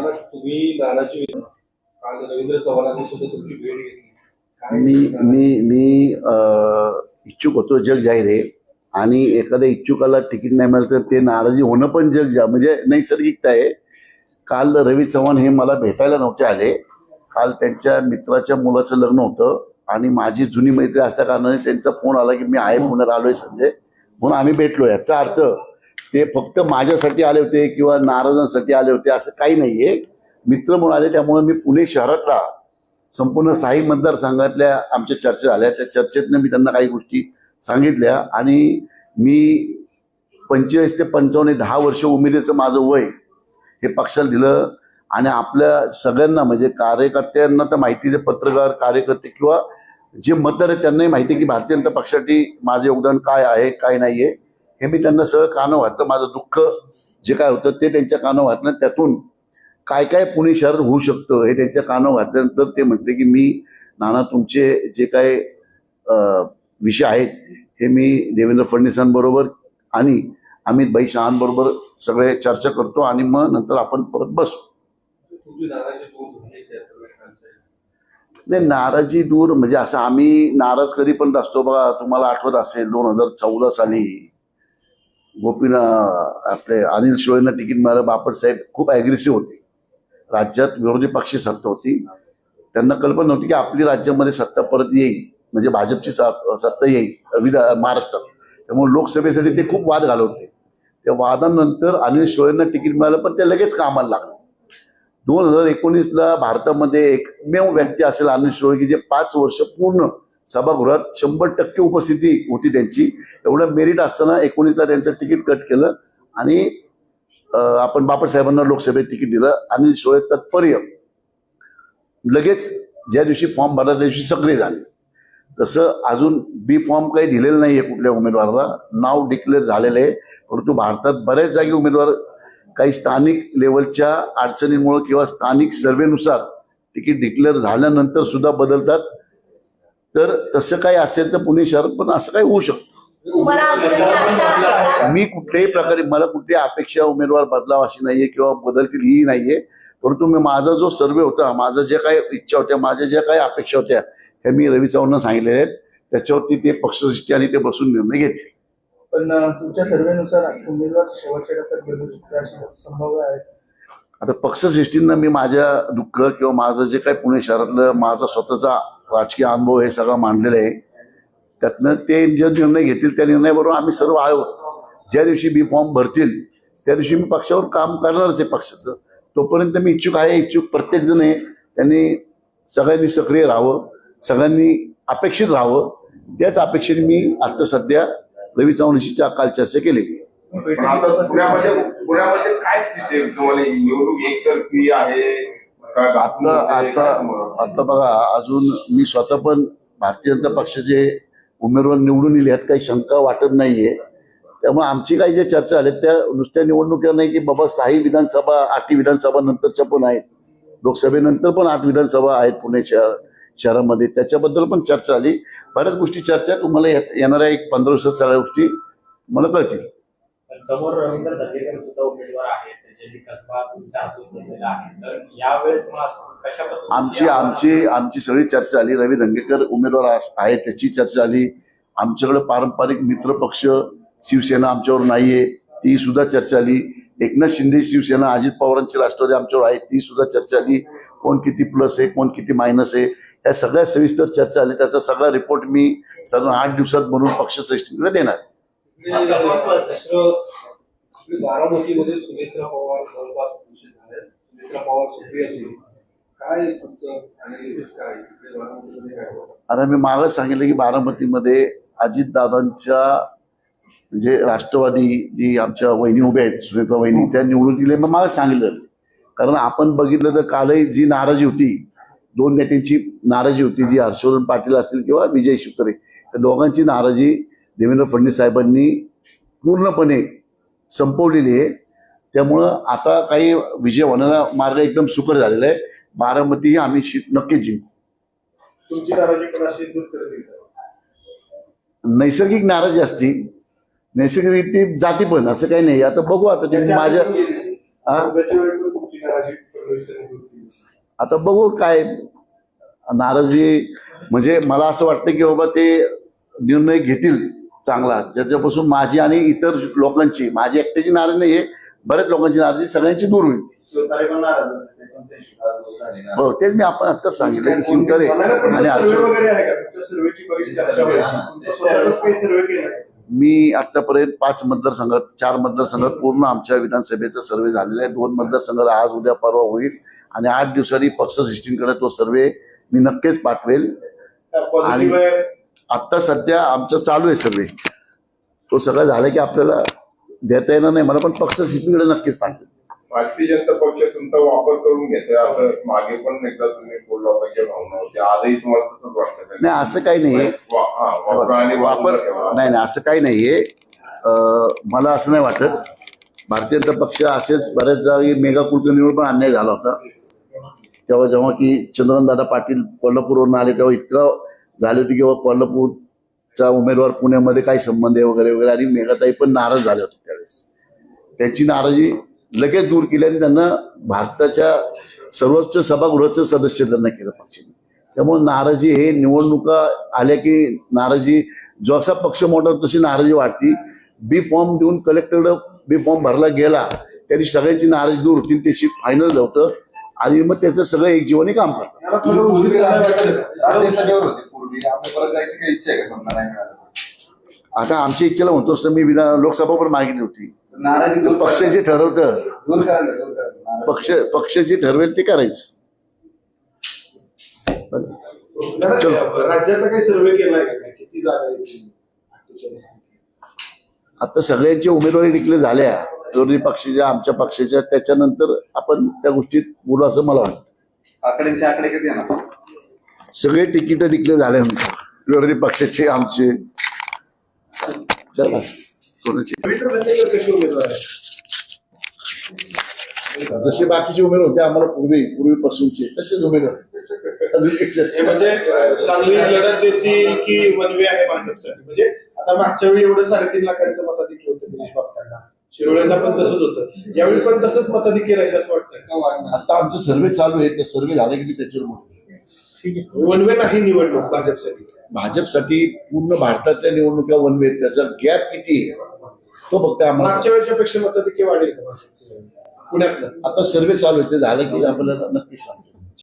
मला तुम्ही नानाची काल रवींद्र चव्हाणांनी सुद्धा तुमची भेट घेतली. काय मी मी मी इच्छुक होतो जग जाहीर आहे. आणि एखाद्या इच्छुकाला तिकीट नाही मिळालं तर ते नाराजी होणं पण जग जा म्हणजे नैसर्गिकता आहे. काल रवी चव्हाण हे मला भेटायला नव्हते आले. काल त्यांच्या मित्राच्या मुलाचं लग्न होतं. आणि माझी जुनी मैत्री असल्या कारणाने त्यांचा फोन आला की मी आहे पुण्यात आलोय संजय. म्हणून आम्ही भेटलो याचा अर्थ ते फक्त माझ्यासाठी आले होते किंवा नाराजांसाठी आले होते असं काही नाहीये. मित्र म्हणून आले त्यामुळे मी पुणे शहरातला संपूर्ण साई मतदारसंघातल्या आमच्या चर्चा झाल्या. त्या चर्चेतनं मी त्यांना काही गोष्टी सांगितल्या आणि मी पंचेचाळीस ते पंचावन्न दहा वर्ष उमेदीचं माझं वय हे पक्षाला दिलं आणि आपल्या सगळ्यांना म्हणजे कार्यकर्त्यांना तर माहिती आहे पत्रकार कार्यकर्ते किंवा जे मतदार आहेत त्यांनाही माहिती आहे की भारतीय जनता पक्षासाठी माझं योगदान काय आहे काय नाही आहे हे मी त्यांना सगळं कानं घातलं माझं दुःख जे काय होतं ते त्यांच्या कानं घातलं त्यातून काय काय पुणे शहर होऊ शकतं हे त्यांच्या कानावर घातल्यानंतर ते म्हणते की मी नाना तुमचे जे काय विषय आहेत हे मी देवेंद्र फडणवीसांबरोबर आणि अमित भाई शहांबरोबर सगळे चर्चा करतो आणि मग नंतर आपण परत बसू. नाही नाराजी दूर म्हणजे असं आम्ही नाराज कधी पण असतो बघा. तुम्हाला आठवत असेल दोन हजार चौदा साली गोपीना आपले अनिल शिवळेंना तिकीट मिळालं. बापट साहेब खूप ॲग्रेसिव्ह होते. राज्यात विरोधी पक्षी सत्ता होती. त्यांना कल्पना नव्हती की आपली राज्यामध्ये सत्ता परत येईल. म्हणजे भाजपची स- सत्ता येईल. विधा महाराष्ट्रात. त्यामुळे लोकसभेसाठी ते खूप वाद घालवते. त्या वादानंतर अनिल शिवळेंना तिकीट मिळालं पण ते लगेच कामाला लागलं. दोन हजार एकोणीसला भारतामध्ये एकमेव व्यक्ती असेल अनिल शिरोळे की जे पाच वर्ष पूर्ण सभागृहात शंभर टक्के उपस्थिती होती त्यांची. एवढं मेरिट असताना एकोणीसला त्यांचं तिकीट कट केलं आणि आपण बापटसाहेबांना लोकसभेत तिकीट दिलं आणि सोळे तत्पर्य लगेच ज्या दिवशी फॉर्म भरला त्या दिवशी सगळे झाले. तसं अजून बी फॉर्म काही दिलेलं नाही आहे कुठल्या उमेदवाराला. नाव डिक्लेअर झालेलं आहे. परंतु भारतात बऱ्याच जागी उमेदवार काही स्थानिक लेवलच्या अडचणींमुळं किंवा स्थानिक सर्वेनुसार तिकीट डिक्लेअर झाल्यानंतर सुद्धा बदलतात. तर तसं काही असेल तर पुणे शहर पण असं काही होऊ शकतं? मी कुठल्याही प्रकारे मला कुठली अपेक्षा उमेदवार बदलावा अशी नाहीये किंवा बदलतील ही नाहीये. परंतु मी माझा जो सर्वे होता माझं जे काही इच्छा होत्या माझ्या ज्या काही अपेक्षा होत्या हे मी रवी चव्हाणांना सांगितले आहेत. त्याच्यावरती ते पक्षदृष्टी आणि ते बसून निर्णय घेतील. पण तुमच्या सर्वेनुसार उमेदवार शेवटच्या टप्प्यात गेलू शकतो अशी संभाव्य आहे. आता पक्षश्रेष्ठींना मी माझ्या दुःख किंवा माझं जे काही पुणे शहरातलं माझा स्वतःचा राजकीय अनुभव हे सगळं मांडलेलं आहे. त्यातनं ते जे निर्णय घेतील त्या निर्णयाबरोबर आम्ही सर्व आहोत. ज्या दिवशी बी फॉर्म भरतील त्या दिवशी मी पक्षावर काम करणारच आहे पक्षाचं. तोपर्यंत मी इच्छुक आहे इच्छुक प्रत्येक जण आहे त्यांनी सगळ्यांनी सक्रिय राहावं सगळ्यांनी अपेक्षित राहावं. त्याच अपेक्षेने मी आता सध्या रवी चव्हाणशी काल चर्चा केलेली आहे. पुण्यामध्ये काय स्थिती आहे? तुम्हाला निवडणूक एकतर्फी आहे का आता? आता आता बघा अजून मी स्वतः पण भारतीय जनता पक्षाचे उमेदवार निवडून येईल ह्यात काही शंका वाटत नाहीये. त्यामुळे आमची काही ज्या चर्चा झाल्या त्या नुसत्या निवडणुकीवर नाही की बाबा साही विधानसभा आठवी विधानसभा नंतरच्या पण आहेत. लोकसभेनंतर पण आठ विधानसभा आहेत पुणे शहर शहरामध्ये. त्याच्याबद्दल पण चर्चा झाली. बऱ्याच गोष्टी चर्चा तुम्हाला येणाऱ्या एक पंधरा दिवसात सगळ्या गोष्टी मला कळतील. समोर रवींद्र सुद्धा उमेदवार आहेत. आमची आमची आमची सगळी चर्चा झाली. रवी धंगेकर उमेदवार आहे त्याची चर्चा झाली. आमच्याकडे पारंपरिक मित्र पक्ष शिवसेना आमच्यावर नाहीये ती सुद्धा चर्चा झाली. एकनाथ शिंदे शिवसेना अजित पवारांची राष्ट्रवादी आमच्यावर आहे ती सुद्धा चर्चा झाली. कोण किती प्लस आहे कोण किती मायनस आहे या सगळ्या सविस्तर चर्चा झाली. त्याचा सगळा रिपोर्ट मी साधारण आठ दिवसात बनवून पक्षश्रेष्ठीकडे देणार. बारामतीमध्ये सुमित्रा पवार जवळपास घोषित झाले सुमित्रा पवार सक्रिय असेल काय तुमचं अनालिसिस काय? बारामतीमध्ये काय आता मी मागच सांगितलं की बारामतीमध्ये अजितदादांच्या म्हणजे राष्ट्रवादी जी आमच्या वहिनी उभ्या आहेत सुनेत्रा वहिनी त्या निवडून दिले मग मला सांगितलं. कारण आपण बघितलं तर कालही जी नाराजी होती दोन नेत्यांची नाराजी होती जी हर्षवर्धन पाटील असतील किंवा विजय शिवतरे त्या दोघांची नाराजी देवेंद्र फडणवीस साहेबांनी पूर्णपणे संपवलेली आहे. त्यामुळं आता काही विजय होण्याचा मार्ग एकदम सुकर झालेला आहे. बारामती ही आम्ही नक्कीच जिंकू? नैसर्गिक नाराजी असती. नैसर्गिक ती जाती पण असं काही नाही. आता बघू आता माझ्या आता बघू काय नाराजी म्हणजे मला असं वाटतं की बाबा ते निर्णय घेतील. चांगला. ज्याच्यापासून माझी आणि इतर लोकांची माझी एकट्याची नाराजी नाही आहे बऱ्याच लोकांची नाराजी सगळ्यांची दूर होईल. हो तेच मी आपण आत्ताच सांगितलं की शिवतारे आणि सर्वे अर्जुन वगैरे आहे का? तुमच्या सर्वेची बरीच चर्चा व्हायची. तुमचा स्वतःचाच काही सर्वे केला मी आतापर्यंत पाच मतदारसंघात चार मतदारसंघात पूर्ण आमच्या विधानसभेचा सर्वे झालेला आहे. दोन मतदारसंघात आज उद्या परवा होईल. आणि आठ दिवसांनी पक्ष सृष्टींकडे तो सर्वे मी नक्कीच पाठवेल. आहे. आत्ता सध्या आमचं चालू आहे सर्वे तो सगळं झालं की आपल्याला देता येणार नाही. मला पण पक्ष सृष्टीकडे नक्कीच पाठवेल भारतीय जनता पक्ष तुमचा वापर करून घेतोय. असं मागे पण एकदा तुम्ही बोलला होता की भावना होती. आजही तुम्हाला तसंच वाटतं? नाही असं काही नाहीये. वा- हा, वापरा. नाही नाही असं काही नाहीये. मला असं नाही वाटत. भारतीय जनता पक्ष असेच बऱ्याच जागी मेगा कुलकर्णीवर पण अन्याय झाला होता. तेव्हा जेव्हा की चंद्रकांतदादा पाटील कोल्हापूरवरून आले तेव्हा इतकं झाली होती किंवा कोल्हापूरचा उमेदवार पुण्यामध्ये काय संबंध आहे वगैरे वगैरे आणि मेघाताई पण नाराज झाले होते त्यावेळेस. त्यांची नाराजी लगेच दूर केली आणि त्यांना भारताच्या सर्वोच्च सभागृहाचं सदस्य त्यांना केलं पक्षाने. त्यामुळे नाराजी हे निवडणुका आल्या की नाराजी जसा पक्ष मोठा तशी नाराजी वाढती. बी फॉर्म देऊन कलेक्टरला बी फॉर्म भरला गेला त्या सगळ्यांची नाराजी दूर होती त्याची फायनल होतं. आणि मग त्याचं सगळं एक जीवनी काम करतं पूर्वी आता परत जायची काही इच्छा आहे का समजा? नाही मिळालं आता आमच्या इच्छेला म्हणतो तर मी विधान लोकसभा पण मागितली होती. नाराजी दूर पक्ष जे ठरवतं दूर करायला दूर करायला पक्ष पक्ष जे ठरवेल ते करायचं. चलो. राज्याचा काही सर्वे केलाय का काय? किती जागा येतील? आता सगळ्यांची उमेदवारी डिक्लेअर झाल्या. विरोधी पक्षाच्या आमच्या पक्षाच्या त्याच्यानंतर आपण त्या गोष्टीत बोलू असं मला वाटतं. आकड्यांचे आकडे किती येणार? सगळे तिकीट डिक्लेअर झाल्यानंतर विरोधी पक्षाचे आमचे. चला जसे बाकीचे उमेदवार होते आम्हाला पूर्वी पूर्वीपासूनचे. तसेच उमेदवार. म्हणजे चांगली लढत देतील की वनवे आहे म्हणजे आता मागच्या वेळी एवढं साडेतीन लाखांचं मताधिक्य होतं बाप्पांना शिरोळ्यांना पण तसंच होतं. यावेळी पण तसंच मताधिक्य राहील असं वाटतं आता आमचे सर्वे चालू आहे ते सर्वे झाले की त्याच्यावर बोलतो. वनवे नाही निवडणूक भाजपसाठी. भाजपसाठी पूर्ण भारतातल्या निवडणुका वनवे त्याचा गॅप किती आहे? तो फक्त आम्हाला मागच्या वेळेच्या पेक्षा मताधिक्य वाढेल? पुण्यातलं. आता सर्वे चालू आहे. ते झालं की आपल्याला नक्कीच सांगतो.